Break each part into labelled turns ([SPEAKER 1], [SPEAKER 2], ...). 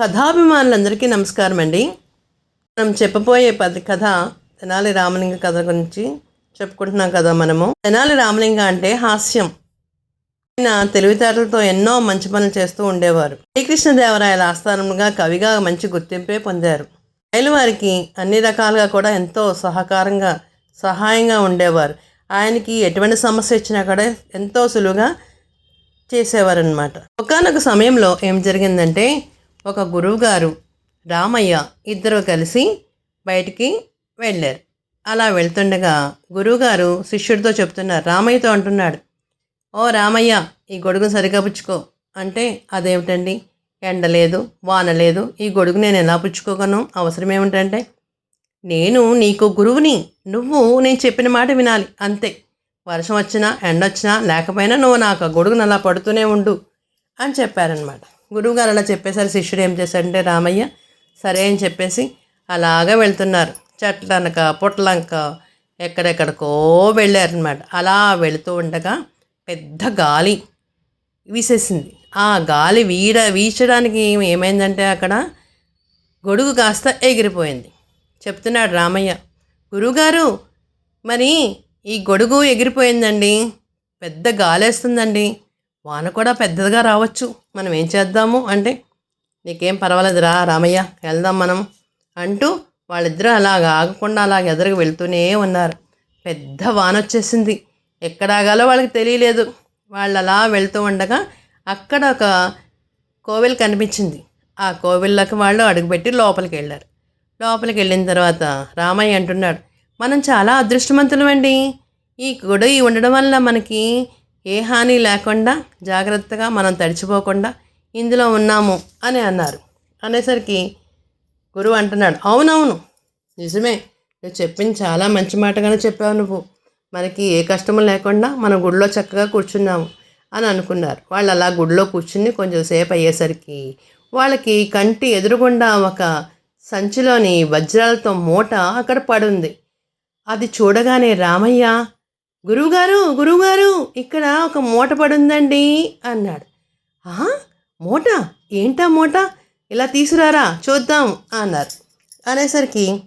[SPEAKER 1] కథాభిమానులందరికీ నమస్కారం అండి మనం చెప్పబోయే పది కథ తెనాలి రామలింగ కథ గురించి చెప్పుకుంటున్నాం కదా మనము. తెనాలి రామలింగ అంటే హాస్యం. ఆయన తెలివితేటలతో ఎన్నో మంచి పనులు చేస్తూ ఉండేవారు. శ్రీకృష్ణదేవరాయల ఆస్థానంగా కవిగా మంచి గుర్తింపే పొందారు. రైలువారికి అన్ని రకాలుగా కూడా ఎంతో సహకారంగా సహాయంగా ఉండేవారు. ఆయనకి ఎటువంటి సమస్య వచ్చినా కూడా ఎంతో సులువుగా చేసేవారనమాట ఒకనొక సమయంలో ఏం జరిగిందంటే ఒక గురువుగారు రామయ్య ఇద్దరు కలిసి బయటికి వెళ్ళారు. అలా వెళ్తుండగా గురువుగారు శిష్యుడితో చెప్తున్నారు రామయ్యతో అంటున్నాడు ఓ రామయ్య ఈ గొడుగు సరిగా పుచ్చుకో. అంటే అదేమిటండి? ఎండ లేదు వాన లేదు ఈ గొడుగు నేను ఎలా పుచ్చుకోగలను? అవసరం ఏమిటంటే నేను నీకు గురువుని నువ్వు నేను చెప్పిన మాట వినాలి అంతే. వర్షం వచ్చినా ఎండ వచ్చినా లేకపోయినా నువ్వు నాకు ఆ గొడుగును అలా పడుతూనే ఉండు అని చెప్పారనమాట గురువుగారు అలా చెప్పేసరి శిష్యుడు ఏం చేశాడంటే రామయ్య సరే అని చెప్పేసి అలాగా వెళ్తున్నారు. చెట్లనక పుట్లంక ఎక్కడెక్కడికో వెళ్ళారనమాట అలా వెళుతూ ఉండగా పెద్ద గాలి వీసేసింది. ఆ గాలి వీడ వీచడానికి ఏమైందంటే అక్కడ గొడుగు కాస్త ఎగిరిపోయింది. చెప్తున్నాడు రామయ్య గురువుగారు మరి ఈ గొడుగు ఎగిరిపోయిందండి? పెద్ద గాలేస్తుందండి. వాన కూడా పెద్దదిగా రావచ్చు. మనం ఏం చేద్దాము అంటే నీకేం పర్వాలేదు రా రామయ్య వెళ్దాం మనం అంటూ వాళ్ళిద్దరూ అలాగ ఆగకుండా అలాగ ఎదురుకు వెళ్తూనే ఉన్నారు. పెద్ద వాన వచ్చేసింది. ఎక్కడ ఆగాలో వాళ్ళకి తెలియలేదు. వాళ్ళు అలా వెళ్తూ ఉండగా అక్కడ ఒక కోవిల్ కనిపించింది. ఆ కోవిల్లోకి వాళ్ళు అడుగుపెట్టి లోపలికి వెళ్ళారు. లోపలికి వెళ్ళిన తర్వాత రామయ్య అంటున్నాడు మనం చాలా అదృష్టవంతులమండి. ఈ గుడి ఉండడం వల్ల మనకి ఏ హాని లేకుండా జాగ్రత్తగా మనం తడిచిపోకుండా ఇందులో ఉన్నాము అని అన్నారు. అనేసరికి గురువు అంటున్నాడు అవునవును నిజమే. నువ్వు చెప్పింది చాలా మంచి మాటగానే చెప్పావు నువ్వు. మనకి ఏ కష్టము లేకుండా మనం గుడిలో చక్కగా కూర్చున్నాము అని అనుకున్నారు. వాళ్ళు అలా గుడిలో కూర్చుని కొంచెం సేపు అయ్యేసరికి వాళ్ళకి కంటి ఎదురుగుండా ఒక సంచిలోని వజ్రాలతో మూట అక్కడ పడుంది. అది చూడగానే రామయ్య గురువుగారు గురువుగారు ఇక్కడ ఒక మూట పడుందండి అన్నాడు. "ఆ? మూట? ఏంటా మూట? ఇలా తీసుకురారా? చూద్దాం అన్నారు. అనేసరికి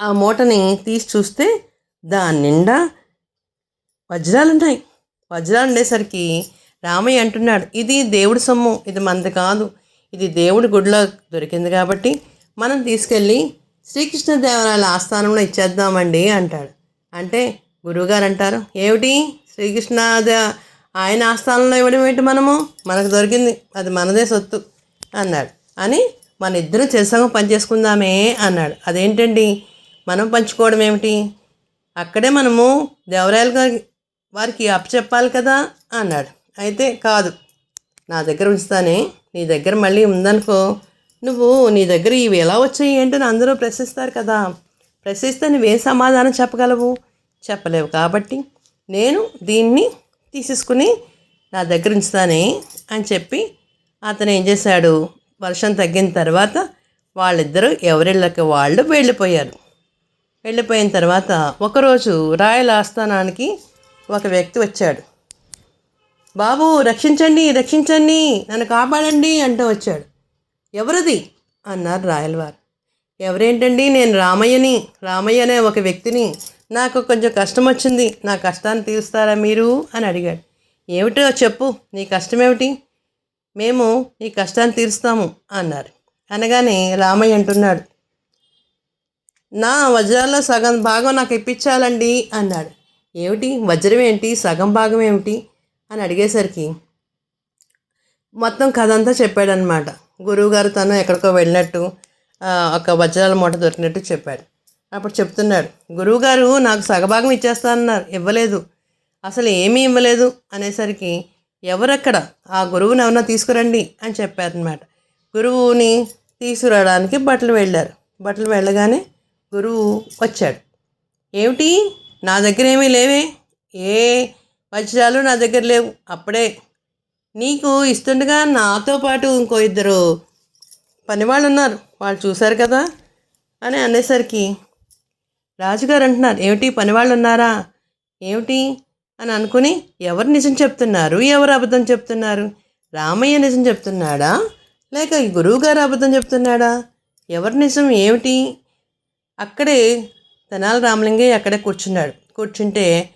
[SPEAKER 1] ఆ మూటని తీసి చూస్తే దాని నిండా వజ్రాలు ఉన్నాయి వజ్రాలు ఉండేసరికి రామయ్య అంటున్నాడు ఇది దేవుడి సొమ్ము ఇది మనది కాదు. ఇది దేవుడి గుడిలో దొరికింది కాబట్టి మనం తీసుకెళ్ళి శ్రీకృష్ణదేవరాయల ఆస్థానంలో ఇచ్చేద్దామండి అంటాడు. అంటే గురువుగారు అంటారు ఏమిటి? శ్రీకృష్ణ ఆయన ఆస్థానంలో ఇవ్వడం ఏంటి మనము? మనకు దొరికింది. అది మనదే సొత్తు అన్నాడు. అని మన ఇద్దరు చేసాము పనిచేసుకుందామే అన్నాడు. అదేంటండి? మనం పంచుకోవడం ఏమిటి? అక్కడే మనము దేవరాయలు గారి వారికి అప్పచెప్పాలి కదా అన్నాడు. అయితే కాదు. నా దగ్గర ఉంచుతానే. నీ దగ్గర మళ్ళీ ఉందనుకో నువ్వు నీ దగ్గర ఇవి ఎలా వచ్చాయి ఏంటని అందరూ ప్రశ్నిస్తారు కదా. ప్రశ్నిస్తే నువ్వేం సమాధానం చెప్పగలవు? చెప్పలేవు. కాబట్టి నేను దీన్ని తీసేసుకుని నా దగ్గర ఉంచుతానే అని చెప్పి అతను ఏం చేశాడు? వర్షం తగ్గిన తర్వాత వాళ్ళిద్దరూ ఎవరిళ్ళకి వాళ్ళు వెళ్ళిపోయారు. వెళ్ళిపోయిన తర్వాత ఒకరోజు రాయల ఆస్థానానికి ఒక వ్యక్తి వచ్చాడు. బాబు రక్షించండి రక్షించండి నన్ను కాపాడండి అంటూ వచ్చాడు. ఎవరిది? అన్నారు రాయలవారు. ఎవరేంటండి? నేను రామయ్యని రామయ్య అనే ఒక వ్యక్తిని నాకు కొంచెం కష్టం వచ్చింది నా కష్టాన్ని తీరుస్తారా మీరు? అని అడిగాడు. ఏమిటో చెప్పు. నీ కష్టం ఏమిటి మేము నీ కష్టాన్ని తీరుస్తాము అన్నారు. అనగానే రామయ్య అంటున్నాడు. నా వజ్రాల్లో సగం భాగం నాకు ఇప్పించాలండి అన్నాడు. ఏమిటి? వజ్రం ఏంటి? సగం భాగం ఏమిటి? అని అడిగేసరికి మొత్తం కథ అంతా చెప్పాడనమాట గురువుగారు తను ఎక్కడికో వెళ్ళినట్టు ఒక వజ్రాల మూట దొరికినట్టు చెప్పాడు. అప్పుడు చెప్తున్నాడు గురువుగారు నాకు సగభాగం ఇచ్చేస్తానన్నారు ఇవ్వలేదు. అసలు ఏమీ ఇవ్వలేదు అనేసరికి ఎవరక్కడ? ఆ గురువుని ఎవరన్నా తీసుకురండి అని చెప్పారనమాట గురువుని తీసుకురావడానికి బట్టలు వెళ్ళారు. బట్టలు వెళ్ళగానే గురువు వచ్చాడు. ఏమిటి? నా దగ్గర ఏమీ లేవే? ఏ వజ్రాలు నా దగ్గర లేవు? అప్పుడే. నీకు ఇస్తుండగా నాతో పాటు ఇంకో ఇద్దరు పనివాళ్ళు ఉన్నారు వాళ్ళు చూశారు కదా అని అనేసరికి రాజుగారు అంటున్నారు ఏమిటి? పనివాళ్ళు ఉన్నారా ఏమిటి? అని అనుకుని ఎవరు నిజం చెప్తున్నారు? ఎవరు అబద్ధం చెప్తున్నారు? రామయ్య నిజం చెప్తున్నాడా? లేక గురువుగారు అబద్ధం చెప్తున్నాడా? ఎవరి నిజం? ఏమిటి? అక్కడే తెనాలి రామలింగయ్య అక్కడే కూర్చున్నాడు. కూర్చుంటే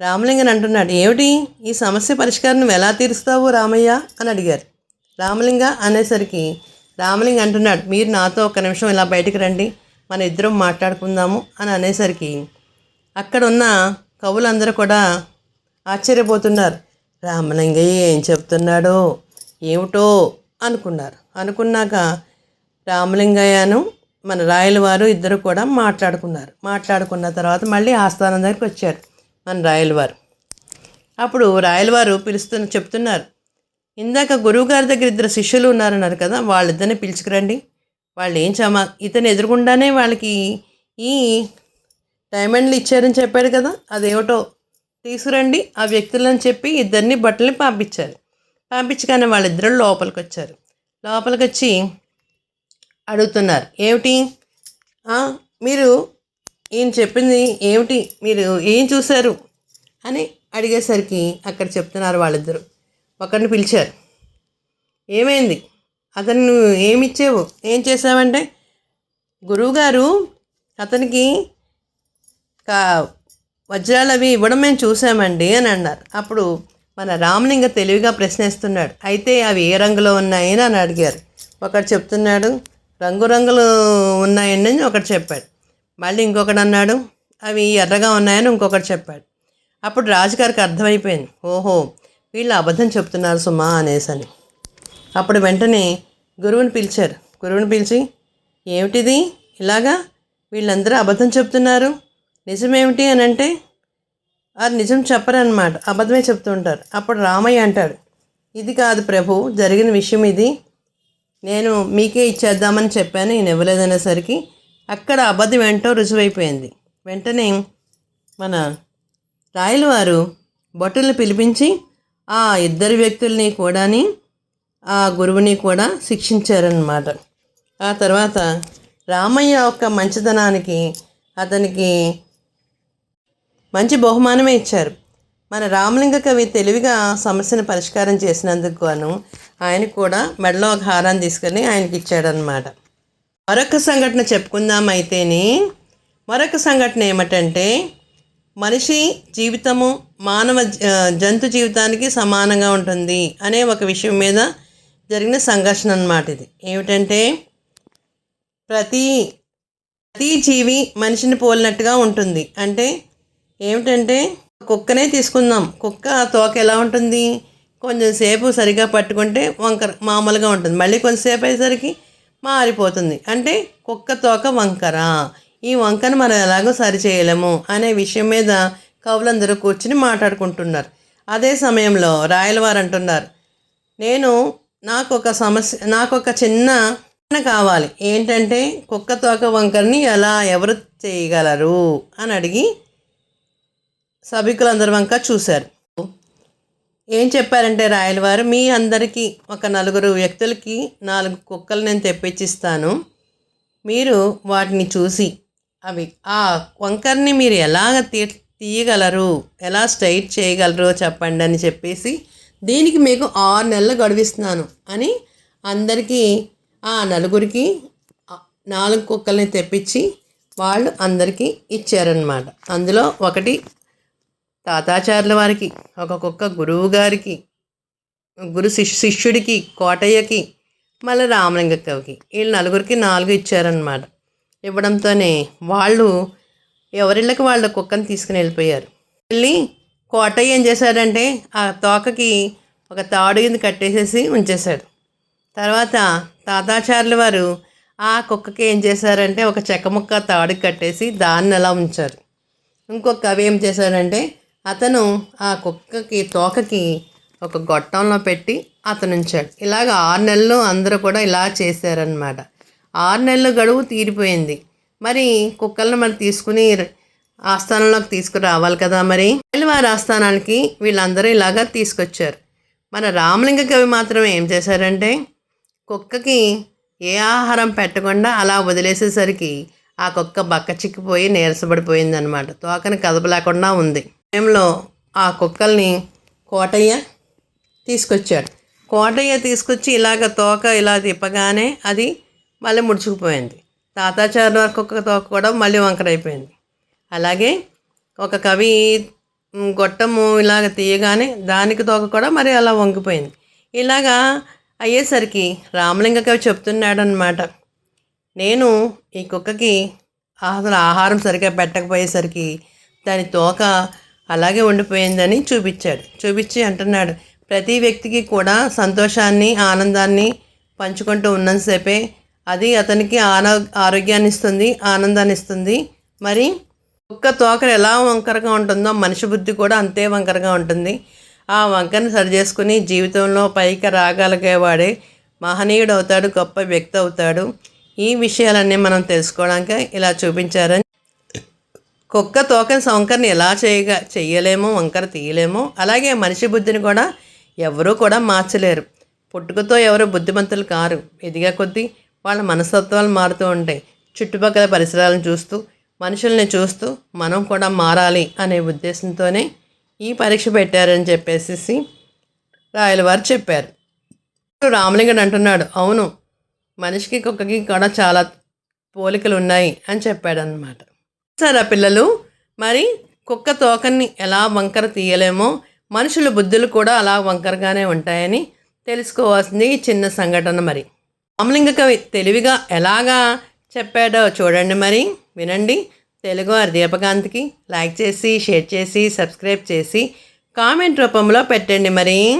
[SPEAKER 1] రామలింగన్ అంటున్నాడు ఏమిటి? ఈ సమస్య పరిష్కారం నువ్వు ఎలా తీరుస్తావు రామయ్య? అని అడిగారు. రామలింగ అనేసరికి రామలింగ అంటున్నాడు మీరు నాతో ఒక నిమిషం ఇలా బయటికి రండి. మన ఇద్దరం మాట్లాడుకుందాము అని అనేసరికి అక్కడ ఉన్న కవులందరూ కూడా ఆశ్చర్యపోతున్నారు. రామలింగయ్య ఏం చెప్తున్నాడో ఏమిటో అనుకున్నారు. అనుకున్నాక రామలింగయ్యను మన రాయల వారు ఇద్దరు కూడా మాట్లాడుకున్నారు. మాట్లాడుకున్న తర్వాత మళ్ళీ ఆస్థానం దగ్గరికి వచ్చారు మన రాయలవారు. అప్పుడు రాయలవారు పిలుస్తున్న చెప్తున్నారు ఇందాక గురువుగారి దగ్గర ఇద్దరు శిష్యులు ఉన్నారన్నారు కదా వాళ్ళిద్దరిని పిలుచుకురండి. వాళ్ళు ఏం చమా ఇతను ఎదురుగుండానే వాళ్ళకి ఈ డైమండ్లు ఇచ్చారని చెప్పాడు కదా అదేమిటో తీసుకురండి ఆ వ్యక్తులని చెప్పి ఇద్దరిని బట్టల్ని పంపించారు. పంపించగానే వాళ్ళిద్దరు లోపలికి వచ్చారు లోపలికి వచ్చి అడుగుతున్నారు ఏమిటి? మీరు ఈయన చెప్పింది ఏమిటి? మీరు ఏం చూశారు? అని అడిగేసరికి అక్కడ చెప్తున్నారు వాళ్ళిద్దరు. ఒకరిని పిలిచారు. ఏమైంది? అతను నువ్వు ఏమిచ్చావు? ఏం చేసావంటే గురువుగారు అతనికి కా వజ్రాలు అవి ఇవ్వడం మేము చూసామండి అని అన్నారు. అప్పుడు మన రామలింగ తెలివిగా ప్రశ్నిస్తున్నాడు. అయితే అవి ఏ రంగులో ఉన్నాయని అని అడిగారు. ఒకడు చెప్తున్నాడు రంగురంగులు ఉన్నాయండి అని ఒకటి చెప్పాడు. మళ్ళీ ఇంకొకడు అన్నాడు అవి ఎర్రగా ఉన్నాయని ఇంకొకటి చెప్పాడు. అప్పుడు రాజుగారికి అర్థమైపోయింది. ఓహో వీళ్ళు అబద్ధం చెప్తున్నారు సుమా అనేసని. అప్పుడు వెంటనే గురువుని పిలిచారు. గురువుని పిలిచి ఏమిటిది? ఇలాగా వీళ్ళందరూ అబద్ధం చెప్తున్నారు? నిజమేమిటి అని అంటే అది నిజం చెప్పరన్నమాట. అబద్ధమే చెప్తుంటారు అప్పుడు రామయ్య అంటాడు ఇది కాదు ప్రభు జరిగిన విషయం ఇది. నేను మీకే ఇచ్చేద్దామని చెప్పాను నేను ఇవ్వలేదనేసరికి అక్కడ అబద్ధం ఏంటో రుజువైపోయింది. వెంటనే మన రాయలవారు భటుల్ని పిలిపించి ఆ ఇద్దరు వ్యక్తుల్ని కూడాని ఆ గురువుని కూడా శిక్షించారన్నమాట. ఆ తర్వాత రామయ్య యొక్క మంచితనానికి అతనికి మంచి బహుమానమే ఇచ్చారు. మన రామలింగ కవి తెలివిగా సమస్యను పరిష్కారం చేసినందుకు గాను ఆయన కూడా మెడలో ఒక హారాన్ని తీసుకొని ఆయనకి ఇచ్చాడనమాట మరొక సంఘటన చెప్పుకుందాం అయితేనే మరొక సంఘటన ఏమిటంటే మనిషి జీవితము మానవ జంతు జీవితానికి సమానంగా ఉంటుంది అనే ఒక విషయం మీద జరిగిన సంఘర్షణ అన్నమాట ఇది. ఏమిటంటే ప్రతి ప్రతి జీవి మనిషిని పోలినట్టుగా ఉంటుంది. అంటే ఏమిటంటే కుక్కనే తీసుకుందాం. కుక్క తోక ఎలా ఉంటుంది? కొంచెం సేపు సరిగా పట్టుకుంటే వంకర మామూలుగా ఉంటుంది. మళ్ళీ కొంచెంసేపు అయ్యేసరికి మారిపోతుంది. అంటే కుక్క తోక వంకర. ఈ వంకను మనం ఎలాగో సరి చేయలేము అనే విషయం మీద కవులందరూ కూర్చుని మాట్లాడుకుంటున్నారు. అదే సమయంలో రాయలవారు అంటున్నారు నేను నాకు ఒక సమస్య నాకు ఒక చిన్న కావాలి. ఏంటంటే కుక్క తోక వంకర్ని ఎలా ఎవరు చేయగలరు? అని అడిగి సభికులందరి వంక చూశారు. ఏం చెప్పారంటే రాయలవారు మీ అందరికీ ఒక నలుగురు వ్యక్తులకి నాలుగు కుక్కలు నేను తెప్పించిస్తాను. మీరు వాటిని చూసి అవి ఆ వంకర్ని మీరు ఎలాగ తీ తీయగలరు? ఎలా స్ట్రైట్ చేయగలరో చెప్పండి అని చెప్పేసి దీనికి మీకు ఆరు నెలలు గడువిస్తున్నాను అని అందరికీ ఆ నలుగురికి నాలుగు కుక్కల్ని తెప్పించి వాళ్ళు అందరికీ ఇచ్చారనమాట అందులో ఒకటి తాతాచార్యుల వారికి ఒక కుక్క గురువు గారికి గురు శిష్యు శిష్యుడికి కోటయ్యకి మళ్ళీ రామలింగక్కవికి వీళ్ళు నలుగురికి నాలుగు ఇచ్చారనమాట ఇవ్వడంతోనే వాళ్ళు ఎవరిళ్ళకి వాళ్ళ కుక్కని తీసుకుని వెళ్ళిపోయారు. వెళ్ళి కోటయ్య ఏం చేశాడంటే ఆ తోకకి ఒక తాడు కింద కట్టేసేసి ఉంచేశాడు. తర్వాత తాతాచార్యుల వారు ఆ కుక్కకి ఏం చేశారంటే ఒక చెక్క ముక్క తాడుకి కట్టేసి దాన్ని అలా ఉంచారు. ఇంకొక కవి ఏం చేశాడంటే అతను ఆ కుక్కకి తోకకి ఒక గొట్టంలో పెట్టి అతను ఉంచాడు. ఇలాగ ఆరు నెలలు అందరూ కూడా ఇలా చేశారనమాట ఆరు నెలలు గడువు తీరిపోయింది. మరి కుక్కలను మరి తీసుకుని ఆస్థానంలోకి తీసుకురావాలి కదా మరి. వారి ఆస్థానానికి వీళ్ళందరూ ఇలాగా తీసుకొచ్చారు. మన రామలింగ కవి మాత్రం ఏం చేశారంటే కుక్కకి ఏ ఆహారం పెట్టకుండా అలా వదిలేసేసరికి ఆ కుక్క బక్క చిక్కిపోయి నీరసపడిపోయింది అనమాట తోకని కదపలేకుండా ఉంది. టైంలో ఆ కుక్కల్ని కోటయ్య తీసుకొచ్చాడు. కోటయ్య తీసుకొచ్చి ఇలాగ తోక ఇలా తిప్పగానే అది మళ్ళీ ముడుచుకుపోయింది. తాతాచారి వారి కుక్క తోక కూడా మళ్ళీ వంకరైపోయింది. అలాగే ఒక కవి గొట్టము ఇలాగ తీయగానే దానికి తోక కూడా మరి అలా వంగిపోయింది. ఇలాగా అయ్యేసరికి రామలింగ కవి చెప్తున్నాడనమాట నేను ఈ కుక్కకి అసలు ఆహారం సరిగ్గా పెట్టకపోయేసరికి దాని తోక అలాగే ఉండిపోయిందని చూపించాడు. చూపించి అంటున్నాడు ప్రతి వ్యక్తికి కూడా సంతోషాన్ని ఆనందాన్ని పంచుకుంటూ ఉన్నంతసేపే అది అతనికి ఆరో ఆరోగ్యాన్ని ఇస్తుంది ఆనందాన్ని ఇస్తుంది మరి కుక్క తోకలు ఎలా వంకరగా ఉంటుందో మనిషి బుద్ధి కూడా అంతే వంకరగా ఉంటుంది. ఆ వంకరని సరి చేసుకుని జీవితంలో పైకి రాగలిగేవాడే మహనీయుడు అవుతాడు గొప్ప వ్యక్తి అవుతాడు. ఈ విషయాలన్నీ మనం తెలుసుకోవడానికి ఇలా చూపించారని. కుక్క తోకని వంకరని ఎలా చేయగా చేయలేమో వంకర తీయలేమో అలాగే మనిషి బుద్ధిని కూడా ఎవరూ కూడా మార్చలేరు. పుట్టుకతో ఎవరు బుద్ధిమంతులు కారు. ఎదిగా కొద్దీ వాళ్ళ మనస్తత్వాలు మారుతూ ఉంటాయి. చుట్టుపక్కల పరిసరాలను చూస్తూ మనుషుల్ని చూస్తూ మనం కూడా మారాలి అనే ఉద్దేశంతోనే ఈ పరీక్ష పెట్టారని చెప్పేసి రాయలవారు చెప్పారు. రామలింగడు అంటున్నాడు అవును మనిషికి కుక్కకి కూడా చాలా పోలికలు ఉన్నాయి అని చెప్పాడనమాట సరే పిల్లలు మరి కుక్క తోకని ఎలా వంకర తీయలేమో మనుషుల బుద్ధులు కూడా అలా వంకరగానే ఉంటాయని తెలుసుకోవాల్సింది చిన్న సంఘటన మరి. రామలింగ కవి తెలివిగా ఎలాగా చెప్పాడో చూడండి మరి. వినండి. తెలుగు వారి లైక్ చేసి షేర్ చేసి సబ్స్క్రైబ్ చేసి కామెంట్ రూపంలో పెట్టండి మరి.